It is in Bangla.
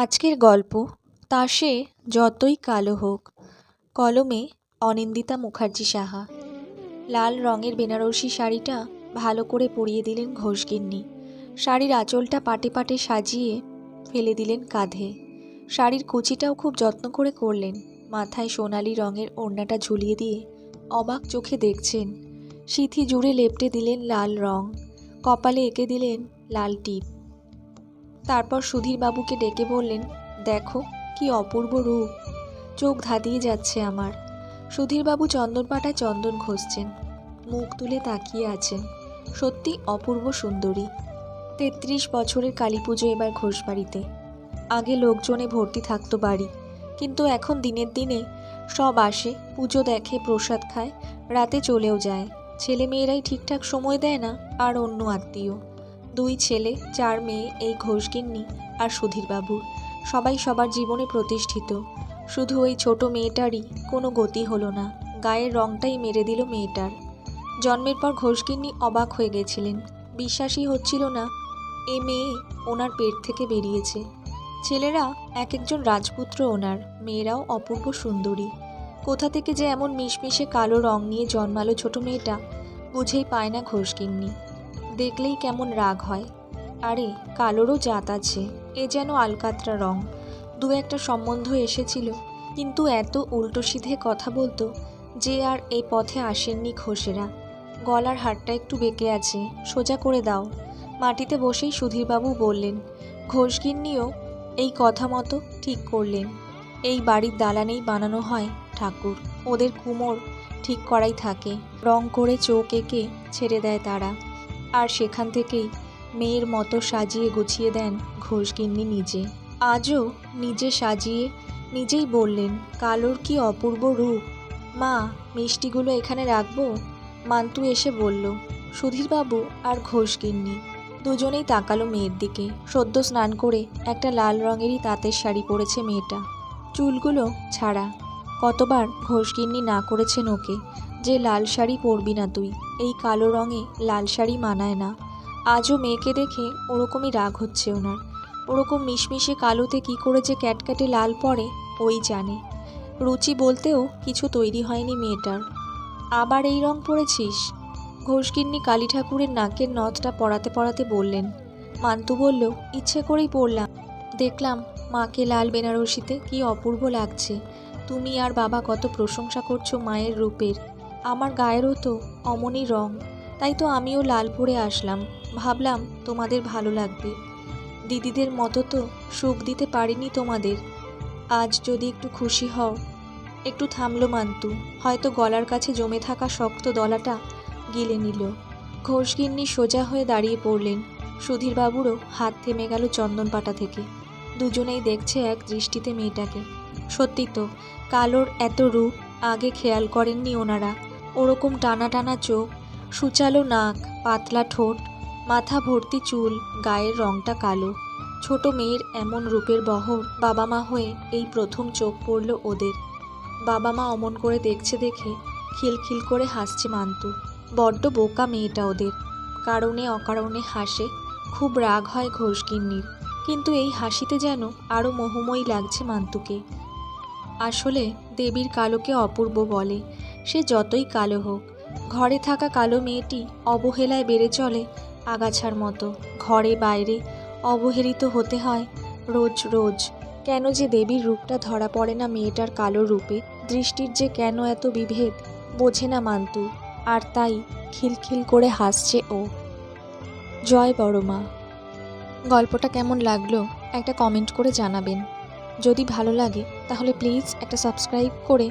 আজকের গল্প, তা সে যতই কালো হোক, কলমে অনিন্দিতা মুখার্জি সাহা। লাল রঙের বেনারসি শাড়িটা ভালো করে পরিয়ে দিলেন ঘোষগিন্নি। শাড়ির আঁচলটা পাটে পাটে সাজিয়ে ফেলে দিলেন কাঁধে। শাড়ির কুচিটাও খুব যত্ন করে করলেন। মাথায় সোনালি রঙের ওড়নাটা ঝুলিয়ে দিয়ে অবাক চোখে দেখছেন। সিথি জুড়ে লেপটে দিলেন লাল রং। কপালে এঁকে দিলেন লাল টিপ। তারপর সুধীরবাবুকে ডেকে বললেন, দেখো, কি অপূর্ব রূপ। চোখ ধাঁধিয়ে যাচ্ছে আমার। সুধীরবাবু চন্দনপাটায় চন্দন ঘষছেন, মুখ তুলে তাকিয়ে আছেন। সত্যি অপূর্ব সুন্দরী। তেত্রিশ বছরের কালী পুজো এবার ঘোষবাড়িতে। আগে লোকজনে ভর্তি থাকতো বাড়ি, কিন্তু এখন দিনের দিনে সব আসে, পুজো দেখে, প্রসাদ খায়, রাতে চলেও যায়। ছেলে মেয়েরাই ঠিকঠাক সময় দেয় না, আর অন্য আত্মীয়। দুই ছেলে, চার মেয়ে, এই ঘোষগিন্নি আর সুধীরবাবুর সবাই সবার জীবনে প্রতিষ্ঠিত। শুধু ওই ছোট মেয়েটারই কোনো গতি হলো না, গায়ের রংটাই মেরে দিল মেয়েটার। জন্মের পর ঘোষগিন্নি অবাক হয়ে গেছিলেন, বিশ্বাসই হচ্ছিল না, এ মেয়ে ওনার পেট থেকে বেরিয়েছে। ছেলেরা এক একজন রাজপুত্র ওনার, মেয়েরাও অপূর্ব সুন্দরী। কোথা থেকে যে এমন মিশমিশে কালো রং নিয়ে জন্মালো ছোট মেয়েটা বুঝেই পায় না ঘোষগিন্নি। দেখলেই কেমন রাগ হয়। আরে, কালোরও জাত আছে, এ যেন আলকাতরা রং। দু একটা সম্বন্ধ এসেছিল, কিন্তু এত উল্টো সিধে কথা বলতো যে আর এই পথে আসেননি ঘোষেরা। গলার হারটা একটু বেঁকে আছে, সোজা করে দাও। মাটিতে বসেই সুধীরবাবু বললেন, ঘোষগিন্নিও এই কথা মতো ঠিক করলেন। এই বাড়ির দালানেই বানানো হয় ঠাকুর। ওদের কুমোর ঠিক করাই থাকে। রং করে চোখ এঁকে ছেড়ে দেয় তারা। আর সেখান থেকেই মেয়ের মতো সাজিয়ে গুছিয়ে দেন ঘোষগিন্নি নিজে। আজও নিজে সাজিয়ে নিজেই বললেন, কালোর কি অপূর্ব রূপ? মা, মিষ্টিগুলো এখানে রাখব? মান্তু এসে বলল, সুধীরবাবু আর ঘোষগিন্নি দুজনেই তাকালো মেয়ের দিকে। সদ্য স্নান করে একটা লাল রঙেরই তাঁতের শাড়ি পরেছে মেয়েটা। চুলগুলো ছাড়া। কতবার ঘোষগিন্নি না করেছেন ওকে, যে লাল শাড়ি পরবি না তুই। এই কালো রঙে লাল শাড়ি মানায় না। আজও মেয়েকে দেখে ওরকমই রাগ হচ্ছে ওনার। ওরকম মিশমিশে কালোতে কি করে যে ক্যাটক্যাটে লাল পরে ওই জানে। রুচি বলতেও কিছু তৈরি হয়নি মেয়েটার। আবার এই রং পরেছিস ঘোষগিন্নি কালী ঠাকুরের নাকের নথটা পড়াতে পরাতে বললেন। মান্তু বলল, ইচ্ছে করেই পরলাম দেখলাম মাকে লাল বেনারসিতে কি অপূর্ব লাগছে। তুমি আর বাবা কত প্রশংসা করছ মায়ের রূপের। আমার গায়েরও তো অমনই রং, তাই তো আমিও লাল পরে আসলাম। ভাবলাম তোমাদের ভালো লাগবে। দিদিদের মতো তো সুখ দিতে পারিনি তোমাদের। আজ যদি একটু খুশি হও। একটু থামলো মান্তু, হয়তো গলার কাছে জমে থাকা শক্ত দলাটা গিলে নিল। ঘোষগিন্নি সোজা হয়ে দাঁড়িয়ে পড়লেন। সুধীরবাবুরও হাত থেমে গেল চন্দন পাটা থেকে। দুজনেই দেখছে এক দৃষ্টিতে মেয়েটাকে। সত্যি তো, কালোর এত রূপ আগে খেয়াল করেননি ওনারা। ওরকম টানা টানা চোখ, সুচালো নাক, পাতলা ঠোঁট, মাথা ভর্তি চুল, গায়ের রংটা কালো। ছোট মেয়ের এমন রূপের বহর বাবা মা হয়ে এই প্রথম চোখ পড়ল ওদের। বাবা মা অমন করে দেখছে দেখে খিলখিল করে হাসছে মান্তু। বড্ড বোকা মেয়েটা ওদের। কারণে অকারণে হাসে, খুব রাগ হয় ঘোষগিন্নির। কিন্তু এই হাসিতে যেন আরও মোহময়ী লাগছে মান্তুকে। আসলে দেবীর কালোকে অপূর্ব বলে। সে যতই কালো হোক, ঘরে থাকা কালো মেয়েটি অবহেলায় বেড়ে চলে আগাছার মতো। ঘরে বাইরে অবহেলিত হতে হয় রোজ রোজ। কেন যে দেবীর রূপটা ধরা পড়ে না মেয়েটার কালো রূপে? দৃষ্টির যে কেন এত বিভেদ, বোঝে না মান্তু। আর তাই খিলখিল করে হাসছে ও। জয় বড় মা। গল্পটা কেমন লাগল একটা কমেন্ট করে জানাবেন। যদি ভালো লাগে, তাহলে প্লিজ একটা সাবস্ক্রাইব করে